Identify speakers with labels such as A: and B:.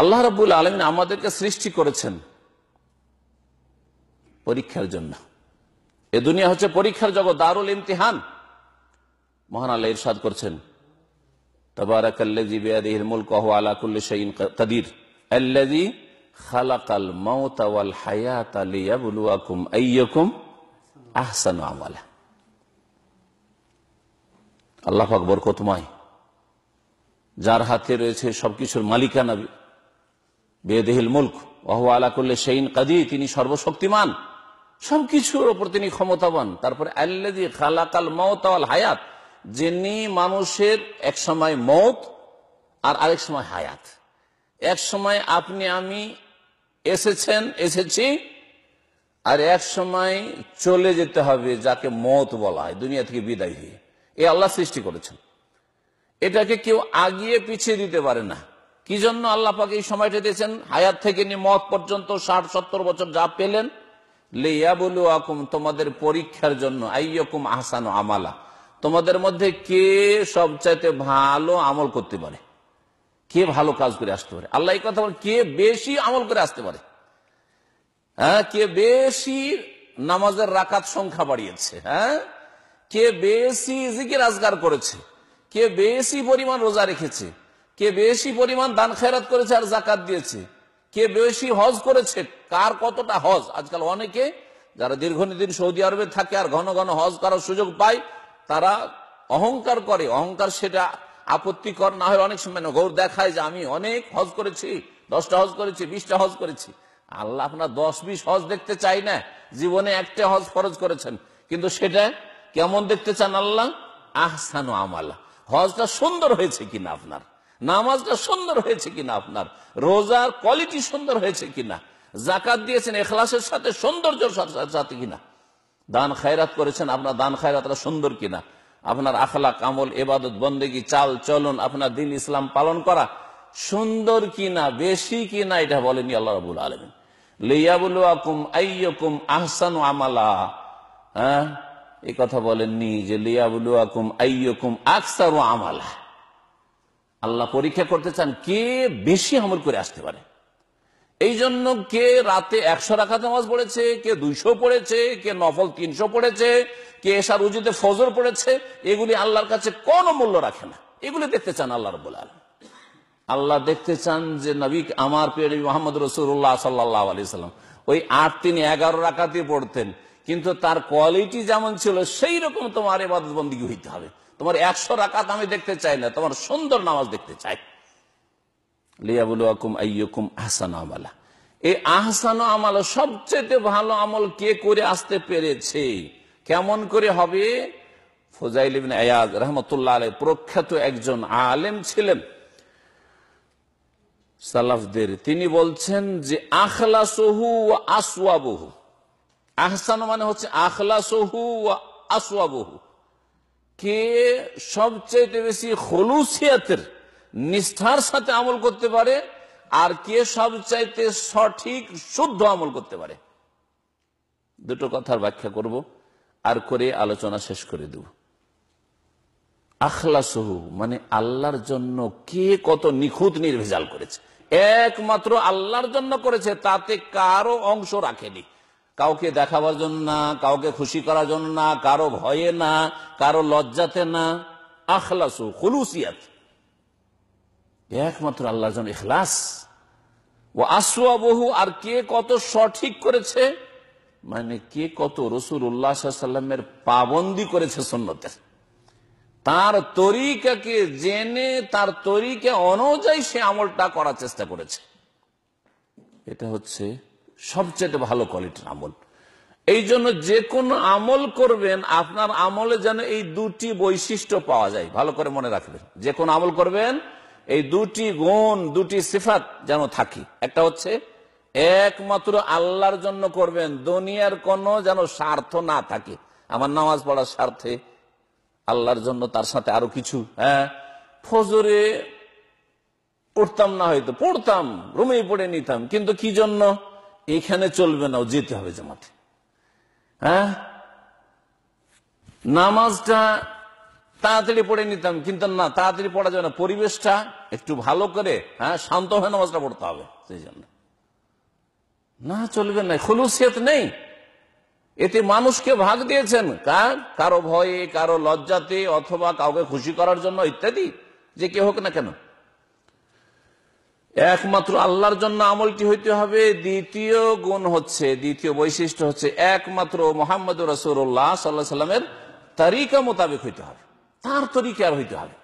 A: আল্লাহ রাবুল আলমিন আমাদেরকে সৃষ্টি করেছেন পরীক্ষার জন্য। এ দুনিয়া হচ্ছে পরীক্ষার জগৎ, দারুল ইমতিহান। মহান আল্লাহ ইরশাদ করছেন আল্লাহ যার হাতে রয়েছে সবকিছুর মালিকানা বেদেহিল মুল্ক, ওহু আলা করলে সেইন কাদি তিনি সর্বশক্তিমান। সবকিছুর ওপর তিনি ক্ষমতাবান। তারপরে আল্লাদি খালাকাল মত হায়াত, যিনি মানুষের এক সময় মত আর আরেক সময় হায়াত। এক সময় আপনি, আমি এসেছেন, এসেছি, আর এক সময় চলে যেতে হবে যাকে মত বলা হয়, দুনিয়া থেকে বিদায় হয়ে। এ আল্লাহ সৃষ্টি করেছেন। এটাকে কেউ আগিয়ে পিছিয়ে দিতে পারে না। কি জন্য আল্লাহ পাকে এই সময়টা দিয়েছেন? হায়াত থেকে নিয়ে মত পর্যন্ত ষাট, সত্তর বছর যা পেলেন। তোমাদের পরীক্ষার জন্য, আইয়কুম আমালা। তোমাদের মধ্যে কে সবচাইতে ভালো আমল করতে পারে? কে ভালো কাজ করে আসতে পারে? আল্লাহ এই কথা বলে কে বেশি আমল করে আসতে পারে? হ্যাঁ কে বেশি নামাজের রাকাত সংখ্যা বাড়িয়েছে? হ্যাঁ কে বেশি জিকির আজগার করেছে? কে বেশি পরিমাণ রোজা রেখেছে? কে বেশি পরিমাণ দান খেরাত করেছে আর জাকাত দিয়েছে? কে বেশি হজ করেছে? কার কতটা হজ? আজকাল অনেকে যারা দীর্ঘদিন সৌদি আরবে থাকে আর ঘন ঘন হজ করার সুযোগ পায়, তারা অহংকার করে। অহংকার সেটা আপত্তিকর, না হয় অনেক সময় গৌর দেখায় যে আমি অনেক হজ করেছি, দশটা হজ করেছি, বিশটা হজ করেছি। আল্লাহ আপনার দশ, বিশ হজ দেখতে চাই না, জীবনে একটা হজ ফরজ করেছেন। কিন্তু সেটা কেমন দেখতে চান আল্লাহ? আহসানু আমালা। হজটা সুন্দর হয়েছে কিনা আপনার? নামাজটা সুন্দর হয়েছে কিনা আপনার? রোজার কোয়ালিটি সুন্দর হয়েছে কিনা? জাকাত দিয়েছেন, এখলাসের সাথে সৌন্দর্য সাথে কিনা? দান খায়রাত করেছেন, আপনার দান খায়রাতটা সুন্দর কিনা? আপনার আখলা আমল, এবাদত, বন্দেগি, চাল, চলন, আপনার দিন ইসলাম পালন করা সুন্দর কিনা, বেশি কিনা, এটা বলেনি আল্লাহ রাবুল আলমিন। আইয়কুম আহসানু আমালা। হ্যাঁ? কথা বলেননি যে লিয়াবুলুয়াকুম আইয়কুম আকসারু আমালা। আল্লাহ পরীক্ষা করতে চান কে বেশি আমল করে আসতে পারে। এই জন্য কে রাতে একশো রাখা নামাজ পড়েছে, কে দুইশো পড়েছে, কে নফল তিনশো পড়েছে, কে এসার উজুতে ফজর পড়েছে, এগুলি আল্লাহর কাছে কোন মূল্য রাখে না। এগুলি দেখতে চান আল্লাহ রব আল্লাহ দেখতে চান যে নবী, আমার নবী মোহাম্মদ রসুল্লাহ সাল্লাহ আলি সাল্লাম, ওই আট তিনি এগারো রাখাতে পড়তেন, কিন্তু তার কোয়ালিটি যেমন ছিল সেই রকম তোমার এবাদত বন্দী হইতে হবে। তোমার একশো রাকাত আমি দেখতে চাই না, তোমার সুন্দর নামাজ দেখতে চাই। লিয়াবুলুয়াকুম আইয়ুকুম আহসান আমালা। এই আহসান আমল সবচেয়ে ভালো আমল কে করে আসতে পেরেছে? কেমন করে হবে? ফোজাইল আয়াজ রহমতুল্লাহ আলাই প্রখ্যাত একজন আলেম ছিলেন। সালাফদের, তিনি বলছেন যে আখলা সহু আসওয়াবহু। আহসান মানে হচ্ছে আখলা সহু আসওয়াবহু। কে সবচেয়ে বেশি খলুসিয়াতের নিষ্ঠার সাথে আমল করতে পারে আর কে সবচাইতে সঠিক, শুদ্ধ আমল করতে পারে? দুটো কথার ব্যাখ্যা করব আর করে আলোচনা শেষ করে দেব। আখলাসহু মানে আল্লাহর জন্য কে কত নিখুঁত নির্ভেজাল করেছে। একমাত্র আল্লাহর জন্য করেছে, তাতে কারও অংশ রাখেনি। কাউকে দেখাবার জন্য না, কাউকে খুশি করার জন্য না, কারও ভয়ে না, কারও লজ্জাতে না। আখলাসু খুলুসিয়াত। একমাত্র আল্লাহর জন্য ইখলাস। ও আসুয়া বহু আর কে কত সঠিক করেছে? মানে কে কত রসুল উল্লাহামের পাবন্দি করেছে সন্ন্যতের তার তরিকাকে জেনে, তার তরিকা অনুযায়ী সে আমলটা করার চেষ্টা করেছে। এটা হচ্ছে সবচেয়ে ভালো কোয়ালিটির আমল। এই জন্য যে কোনো আমল করবেন, আপনার আমলে যেন এই দুটি বৈশিষ্ট্য পাওয়া যায়। ভালো করে মনে রাখবেন। যে কোনো আমল করবেন, এই দুটি গুণ, দুটি সিফাত যেন থাকি। একটা হচ্ছে, একমাত্র আল্লাহর জন্য করবেন, দুনিয়ার কোনো যেন স্বার্থ না থাকে। আমার নামাজ পড়ার স্বার্থে আল্লাহর জন্য তার সাথে আরও কিছু হ্যাঁ? ফজরে পড়তাম না হয়তো, পড়তাম, রুমেই পড়ে নিতাম। কিন্তু কি জন্য? এখানে চলবে না যেতে হবে জামাতে। হ্যাঁ? নামাজটা তাড়াতাড়ি পড়ে নিতাম, কিন্তু না, তাড়াতাড়ি পড়া যাবে না। পরিবেশটা একটু ভালো করে হ্যাঁ শান্ত হয়ে নামাজটা পড়তে হবে, সেই জন্য। না, চলবে না, খুলুসিয়ত নেই। এতে মানুষকে ভাগ দিয়েছেন। কার? কারও ভয়ে, কারও লজ্জাতে, অথবা কাউকে খুশি করার জন্য, ইত্যাদি। যে কে হোক না কেন। একমাত্র আল্লাহর জন্য আমলটি হইতে হবে। দ্বিতীয় গুণ হচ্ছে, দ্বিতীয় বৈশিষ্ট্য হচ্ছে একমাত্র মোহাম্মদ রসুল্লাহ সাল্লাহ সাল্লামের তারিকা মোতাবেক হইতে হবে। তার তরিকা আর হইতে হবে।